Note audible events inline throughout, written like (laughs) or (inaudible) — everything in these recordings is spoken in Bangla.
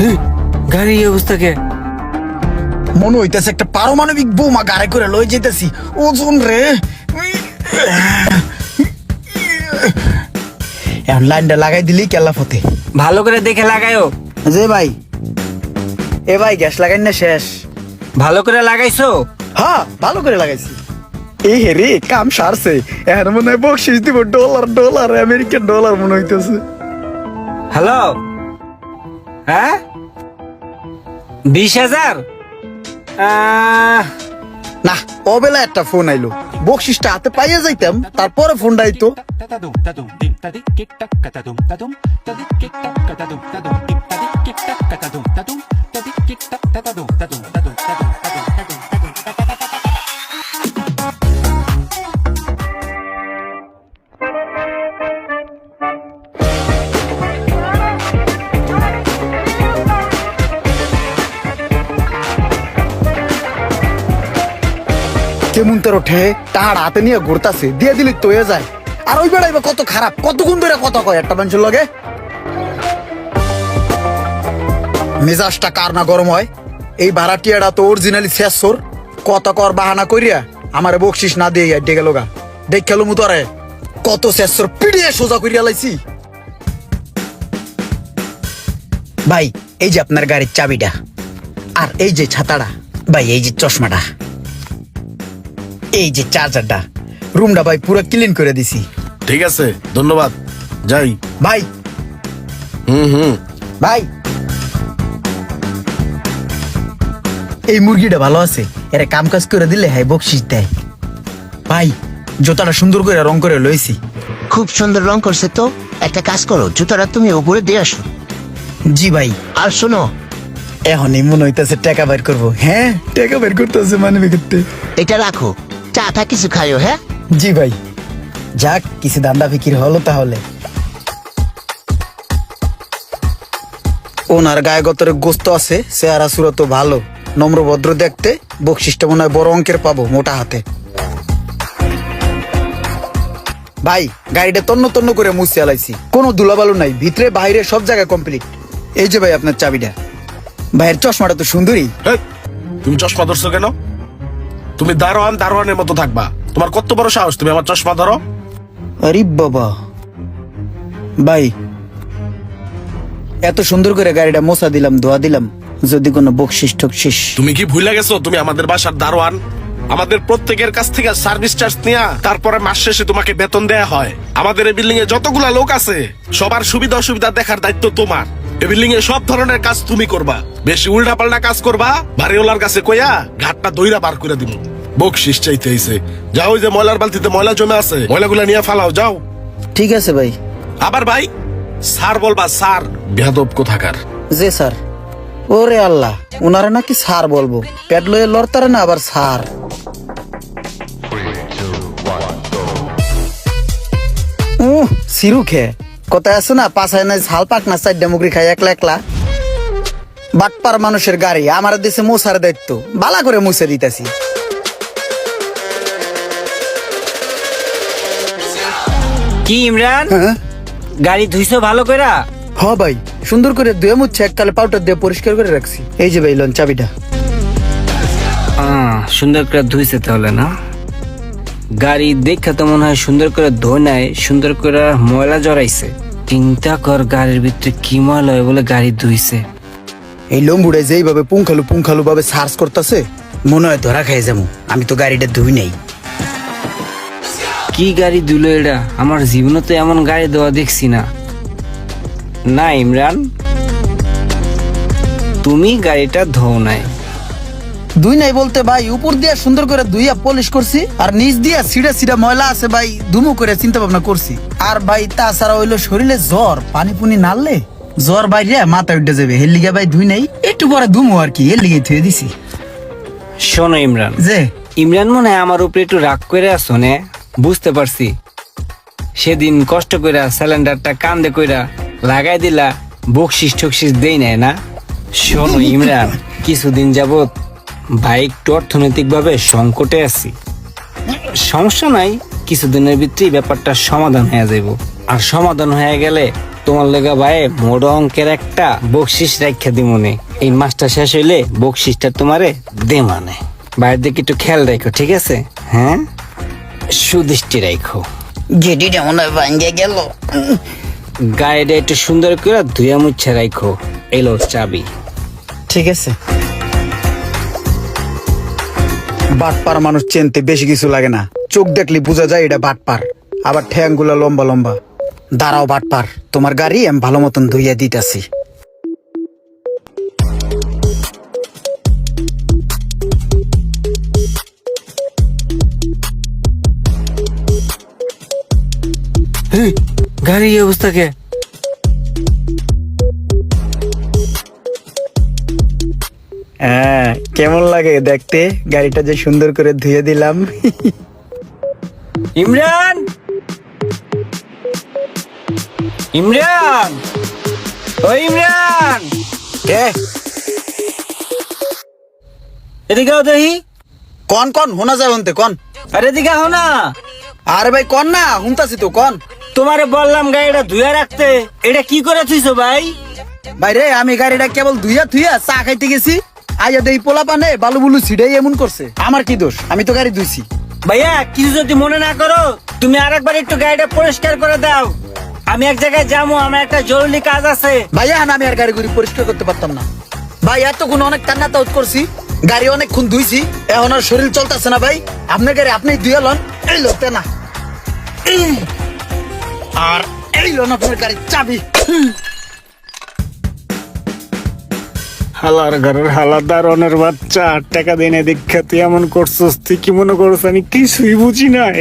হে, গাড়ির এই অবস্থা কে? মনে হইতেছে একটা পারমাণবিক বোমা গাড়ি করে লই যেতেছি ওজন রে। এখন লাইনটা লাগাই দিলি কেলা ফতে। ভালো করে দেখে লাগাইও যে ভাই এ ভাই গ্যাস লাগাই না শেষ। ভালো করে লাগাইছো? হ্যাঁ ভালো করে লাগাইছি। এই হে রে কাম সারছে। এখন মনে হয় বকশিস দিব ডলার ডলার আমেরিকান ডলার মনে হইতেছে। হ্যালো? হ্যাঁ বিশ হাজার না অবেলা একটা ফোন আইলো বকশিসটা হাতে পাইয়া যাইতাম তারপরে ফোনটা আইতো Tadum, কেমন তোর ওঠে টাহার হাতে নিয়ে ঘুরতাছে, দিয়ে দিলি তয়ে যায়। আর ওই বেড়াইবা কত খারাপ কতক্ষণ ধরে কত কয় একটা মানুষের লগে? মেজাজটা কার না গরম হয়? এই ভাড়াটিয়াটা তো অরিজিনালি শেষর কত কর বাহানা করিয়া আমারে বকশিস না দিয়ে আড্ডে গেল গা। দেখ মুতরে কত শেষর পিড়িয়ে সোজা করিয়া লাইছি। ভাই, এই যে আপনার গাড়ির চাবিটা, আর এই যে ছাতাটা, ভাই, এই যে চশমাটা। এই যে চার্জারটা রুমটা ভাই পুরো ক্লিন করে দিছি। ঠিক আছে ধন্যবাদ। যাই। ভাই। হুম হুম। ভাই। এই মুরগিটা ভালো আছে এরা কাম কাজ করে দিলে হ্যাঁ বকশিস দেয়। ভাই জোতাটা সুন্দর করে রং করে লইছি। খুব সুন্দর রং করছে তো একটা কাজ করো জুতাটা তুমি উপরে দিয়ে আসো। জি ভাই। আর শোনো। এখন মনে হইতেছে টাকা বের করব। হ্যাঁ টাকা বের করতেছে মানে করতে এটা রাখো চাটা কিছু খাইও হ্যাঁ? জি ভাই। যাক কিছু দান্দা ফিকির হলো তাহলে। ওনার গায়ে গতরে গোস্ত আছে চেহারা সুরত ভালো। নম্র ভদ্র দেখতে বকশিসটা মনে হয় বড় অঙ্কের পাবো মোটা হাতে। ভাই গাড়িটা তন্ন তন্ন করে মুছে আলাইছি। কোনো দুলাবালু নাই ভিতরে বাইরে সব জায়গায় কমপ্লিট এই যে ভাই আপনার চাবিটা। ভাইয়ের চশমাটা তো সুন্দরী। তুমি চশমা ধরছো কেন? তুমি দারোয়ান দারোয়ানের মতো থাকবা। তোমার কত বড় সাহস? তুমি আমার চশমা ধরো। আরে বাবা। ভাই এত সুন্দর করে গাড়িটা মোছা দিলাম ধোয়া দিলাম যদি কোনো বকশিস টকশিস। তুমি কি ভুলে গেছো? তুমি আমাদের বাসার দারোয়ান। আমাদের প্রত্যেকের কাছ থেকে সার্ভিস চার্জ নেয়া তারপরে মাস শেষে তোমাকে বেতন দেয়া হয়। আমাদের এই বিল্ডিং এ যতগুলা লোক আছে সবার সুবিধা অসুবিধা দেখার দায়িত্ব তোমার। এই বিল্ডিং এ সব ধরনের কাজ তুমি করবা। বেশি উল্টা পাল্টা কাজ করবা বাড়িওয়ালার কাছে কইয়া ঘাটটা দইরা বার করে দিব বকশিস চাইতে হইছে যাও ওই যে ময়লার বালতিতে ময়লা জমে আছে ময়লাগুলা নিয়ে ফালাও যাও। ঠিক আছে ভাই। আবার ভাই স্যার বলবা স্যার বেহাদব কোথাকার? যে স্যার। ওরে আল্লাহ ওনারা নাকি স্যার বলব। পেট লয়ে লড়তারে না আবার স্যার। উহ, সিরু খে। কোথায় আছে না পাশায় নাই ঝাল পাক না চার ডেমুগরি খাই একলা একলা। বাটপার মানুষের গাড়ি আমার দেশে মোছার দায়িত্ব বালা করে মুছে দিতেছি। কি ইমরান? হ্যাঁ? গাড়ি ধুইছো ভালো কইরা? হ ভাই সুন্দর করে ধুয়ে মুচ্ছে এককালে পাউডার দিয়ে পরিষ্কার করে রাখছি। এই যে ভাই লন চাবিটা। সুন্দর করে ধুইছে তাহলে না? গাড়ি দেখে তো মনে হয় সুন্দর করে ধোয় নাই সুন্দর করে ময়লা জড়াইছে। চিন্তা কর গাড়ির ভিতরে কি ময়লা হয় বলে গাড়ি ধুইছে। এই লম্বুড়ে যেইভাবে পুঙ্খালু পুঙ্খালু ভাবে সার্চ করতেছে মনে হয় ধরা খাই যাব। আমি তো গাড়িটা ধুই নাই। কি গাড়ি ধুলো এটা? আমার জীবনে তো এমন গাড়ি দেওয়া দেখছি না। না ইমরান। তুমি গাড়িটা ধো নাই। দুই নাই বলতে ভাই উপর দিয়ে সুন্দর করে ধুইয়া পলিশ করছি আর নিচ দিয়ে সিডা সিডা ময়লা আছে ভাই দুমু করে চিন্তা ভাবনা করছি। আর ভাই তাছাড়া হইল শরীরে জ্বর পানি পুনি নাড়লে জ্বর বাইরে মাথা উঠে যাবে। হের লিগে ভাই ধুই নাই একটু পরে দুমু আর কি এর লিগে থুয়ে দিছি। শোনো ইমরান। যে? ইমরান মনে হয় আমার উপরে একটু রাগ করে আসো নে? বুঝতে পারছি। সেদিন কষ্ট কইরা সিলিন্ডারটা কান্দে কইরা লাগাই দিলা বকশিস টকশিস দেই নাই না? শোনো (laughs) ইমরান কিছুদিন যাবত বাইক একটু অর্থনৈতিকভাবে সংকটে আছি। সমস্যা নাই কিছুদিনের ভিতরেই ব্যাপারটা সমাধান হয়ে যাইব। আর সমাধান হয়ে গেলে তোমার লেগা ভাই মোড় অঙ্কের একটা বকশিস রাখা দিমনে এই মাসটা শেষ হইলে বকশিসটা তোমারে দে মানে। বাইরের দিকে একটু খেয়াল রাখো ঠিক আছে? হ্যাঁ? সুদৃষ্টি রাখো গেটিটা মনে হয় ভাঙ্গে গেল। গায়েটা একটু সুন্দর করে ধুয়া মুচ্ছে রাখো এলো চাবি। ঠিক আছে। বাটপার মানুষ চেনতে বেশি কিছু লাগে না। চোখ দেখলে বোঝা যায় এটা বাটপার। আবার ঠ্যাংগুলো লম্বা লম্বা। দাঁড়াও বাটপার তোমার গাড়ি আমি ভালো মতন ধুইয়া দিতেছি। গাড়ি এই অবস্থা কে? হ্যাঁ কেমন লাগে দেখতে? গাড়িটা যে সুন্দর করে ধুয়ে দিলাম। ইমরান! ইমরান! ও ইমরান! কে? এদিকে আও দেখি। কন কন হোনা যায় হনতে কন। আরে এদিকে আও না। আরে ভাই কন না হুনতাছি তো কন। তোমারে বললাম গাড়িটা ধুয়ে রাখতে। এটা কি করে থুইছো ভাই? ভাই রে আমি গাড়িটা কেবল ধুইয়া ধুইয়া চা খাইতে গেছি। আইয়া দেই পোলা পানে বালু বুলু ছিড়াই এমন করছে। আমার কি দোষ? আমি তো গাড়ি ধুইছি। ভাইয়া কিছু যদি মনে না করো তুমি আরেকবার একটু গাড়িটা পরিষ্কার করে দাও। আমি এক জায়গায় যাব আমার একটা জরুরি কাজ আছে। ভাইয়া না আমি আর গাড়ি গুড়ি পরিষ্কার করতে পারতাম না। ভাই এতক্ষণ অনেক কান্না তাউত করছি। গাড়ি অনেকক্ষণ ধুইছি। এখন আর শরীর চলতেছে না ভাই। আপনার গাড়ি আপনি ধুয়ে লন। এই লোতে না। আর এই লোন আপনার গাড়ির চাবি। হালার ঘরের হালাদারনের বাচ্চা আট টাকা দিনে দীক্ষা তুই এমন করছস তুই কি মনে করছ আমি কিছুই বুঝি নাই?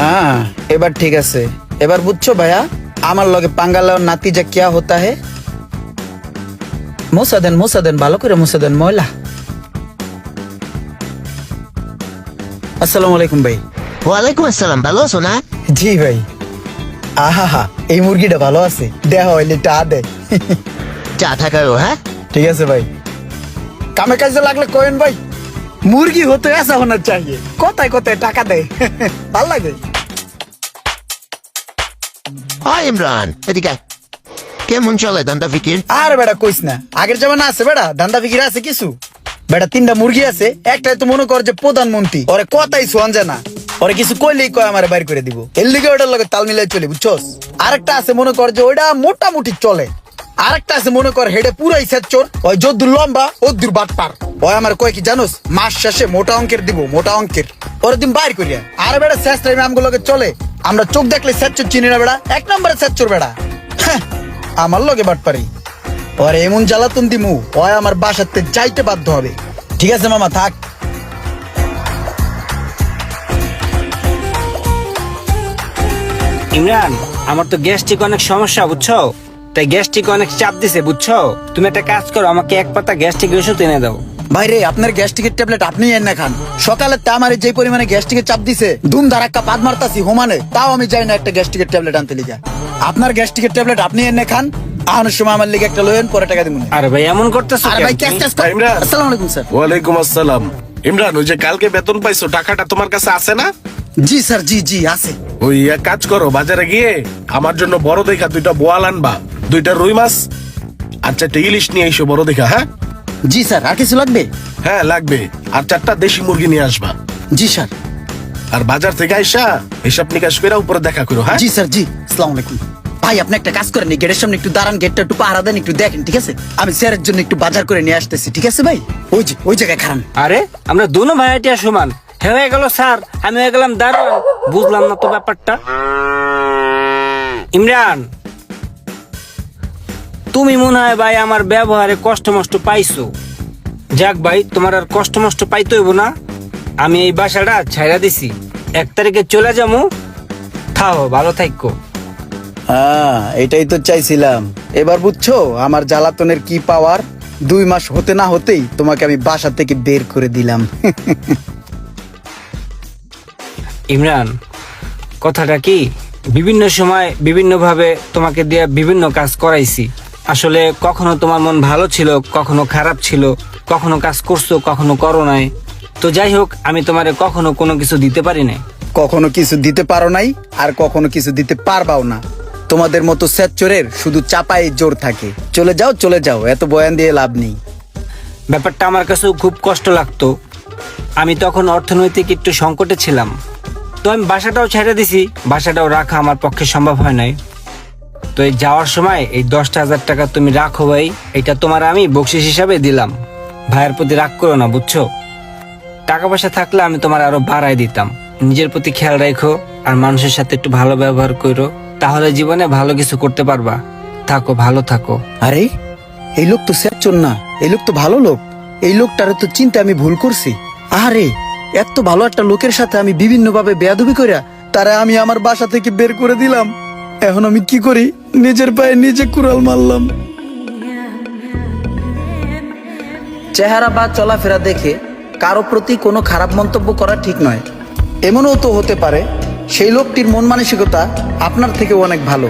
হ্যাঁ এবার ঠিক আছে। এবার বুঝছ ভাইয়া আমার লগে পাঙ্গালার নাতি যা কিয়া হতা হে? মুসা দেন মুসা দেন ভালো করে মুসা দেন ময়লা। আসসালামু আলাইকুম ভাই। ওয়ালাইকুম আসসালাম ভালো আছো না? জি ভাই। আহা হা এই মুরগিটা ভালো আছে। দেহ হইলে টা দে। চা হ্যাঁ? ঠিক আছে ভাই। কামে কাজে লাগলে কয়েন ভাই। মুরগি হতে আসা হোনা চাইয়ে। কোথায় কোথায় টাকা দেয়? ভালো লাগে। হয় ইমরান এদিকে কেমন চলে দান্দা ফিকির? আর বেড়া কইস না আগের জামানা আছে বেড়া দান্দা ফিকির আছে কিছু। বেড়া তিনটা মুরগি আছে একটাই তো মনে কর যে প্রধানমন্ত্রী ওরে কথাই সোয়ান যায় না। ওরে কিছু কইলেই কয় আমার বাইর করে দিব। এর লিগে ওটার লগে তাল মিলাই চলে বুঝছস? আরেকটা আছে মনে কর যে ওইটা মোটামুটি চলে। আরেকটা আছে মনে কর হেডে পুরাই সেচ্চর ওই যদ্দুর লম্বা ও দূর বাটপার। ওই আমার কয় কি জানোস? মাস শেষে মোটা অঙ্কের দিব মোটা অঙ্কের। ওরে দিন বাইর করিয়া। আর বেড়া শেষ টাইমে আমগুলোকে চলে। আমরা চোখ দেখলে সেচ্চর চিনি না বেড়া এক নম্বরে সেচ্চর বেড়া। হ্যাঁ, আমার লগে বাটপারি। ওর এমন জ্বালাতন দিমু ওই আমার বাসাতে যাইতে বাধ্য হবে। ঠিক আছে মামা থাক। ইমরান আমার তো গ্যাস্ট্রিক অনেক সমস্যা বুঝছ? তাই গ্যাস্ট্রিক অনেক চাপ দিছে বুঝছ? তুমি একটা কাজ করো আমাকে এক পাতা গ্যাস্ট্রিক ওষুধ এনে দাও। ভাইরে আপনার গ্যাস্ট্রিকের ট্যাবলেট আপনি এন না খান। সকালে তা আমার যে পরিমাণে গ্যাস্ট্রিকের চাপ দিছে ধুম ধারাক্কা পাদ মারতাছি হোমানে তাও আমি যাই না একটা গ্যাস্ট্রিকের ট্যাবলেট আনতে লিগা। আপনার গ্যাস্ট্রিকের ট্যাবলেট আপনি না খান আহানোর সময় আমার লিগে একটা লয়েন পরে টাকা দিমু আরে ভাই এমন করতেছো আরে ভাই ক্যাশ ক্যাশ ইমরান। আসসালামু আলাইকুম স্যার। ওয়ালাইকুম আসসালাম। ইমরান ওই যে কালকে বেতন পাইছো টাকাটা তোমার কাছে আছে না? জি স্যার জি জি আছে। ওই এক কাজ করো বাজারে গিয়ে আমার জন্য বড় দেখা দুইটা বোয়াল আনবা দুইটা রুই মাছ আর চারটা ইলিশ নিয়ে এসো বড় দেখা হ্যাঁ? জি স্যার আর কিছু লাগবে? হ্যাঁ লাগবে। আর চারটা দেশি মুরগি নিয়ে আসবা। জি স্যার। আর বাজার থেকে আইসা হিসাব নিকাশ করে উপরে দেখা করো হ্যাঁ? জি স্যার জি আসসালামু আলাইকুম। ভাই আপনি একটা কাজ করেন গেটের সামনে একটু দাঁড়ান গেটটা একটু পাহারা দেন একটু দেখেন ঠিক আছে? আমি স্যারের জন্য একটু বাজার করে নিয়ে আসতেছি ঠিক আছে ভাই? ওই যে ওই জায়গায় খারান আরে আমরা দুনো ভাইয়াটিয়া সমান। হয়ে গেল স্যার। আমি হয়ে গেলাম দারোয়ান। বুঝলাম না তো ব্যাপারটা। ইমরান, তুমি মনে হয় ভাই আমার ব্যবহারে কষ্ট মষ্ট পাইছো। যাক ভাই, তোমার আর কষ্ট মষ্ট পাইতে হইব না। আমি এই বাসাটা ছাইরা দিছি। এক তারিখে চলে যাব থাও, ভালো থাকো হ্যাঁ এটাই তো চাইছিলাম। এবার বুঝছ, আমার জ্বালাতনের কি পাওয়ার? দুই মাস হতে না হতেই তোমাকে আমি বাসা থেকে বের করে দিলাম। (laughs) ইমরান কথাটা কি? বিভিন্ন সময় বিভিন্নভাবে তোমাকে দিয়ে বিভিন্ন কাজ করাইছি। আসলে কখনো তোমার মন ভালো ছিল কখনো খারাপ ছিল কখনো কাজ করছ কখনো করো নাই। তো যাই হোক আমি তোমারে কখনো কোনো কিছু দিতে পারি নাই। কখনো কিছু দিতে পারো নাই আর কখনো কিছু দিতে পারবাও না। তোমাদের মতো স্যাচরের শুধু চাপায় জোর থাকে। চলে যাও চলে যাও এত বয়ান দিয়ে লাভ নেই। ব্যাপারটা আমার কাছেও খুব কষ্ট লাগতো। আমি তখন অর্থনৈতিক একটু সংকটে ছিলাম। তো আমি বাসাটাও ছেড়ে দিছি। বাসাটাও রাখা আমার পক্ষে সম্ভব হয় নাই। তো এই যাওয়ার সময় এই দশটা হাজার টাকা তুমি রাখো ভাই, এটা তোমার আমি বকশিস হিসাবে দিলাম। ভাইয়ের প্রতি রাগ করো না, বুঝছ? টাকা পয়সা থাকলে আমি তোমার আরও বাড়াই দিতাম। নিজের প্রতি খেয়াল রাখো আর মানুষের সাথে একটু ভালো ব্যবহার করো। তাহলে জীবনে ভালো কিছু করতে পারবা। থাকো, ভালো থাকো। আরে, এই লোক তো স্যাচর না, এই লোক তো ভালো লোক। এই লোকটারে তো চিন্তা আমি ভুল করছি। আরে এত ভালো একটা লোকের সাথে আমি বিভিন্ন ভাবে বেয়াদবি করিয়া তারা আমি আমার বাসা থেকে বের করে দিলাম। এখন আমি কি করি? নিজের পায়ে নিজে কুড়াল মারলাম। চেহারা বা চলাফেরা দেখে কারও প্রতি কোনো খারাপ মন্তব্য করা ঠিক নয়। এমনও তো হতে পারে, সেই লোকটির মন মানসিকতা আপনার থেকে অনেক ভালো।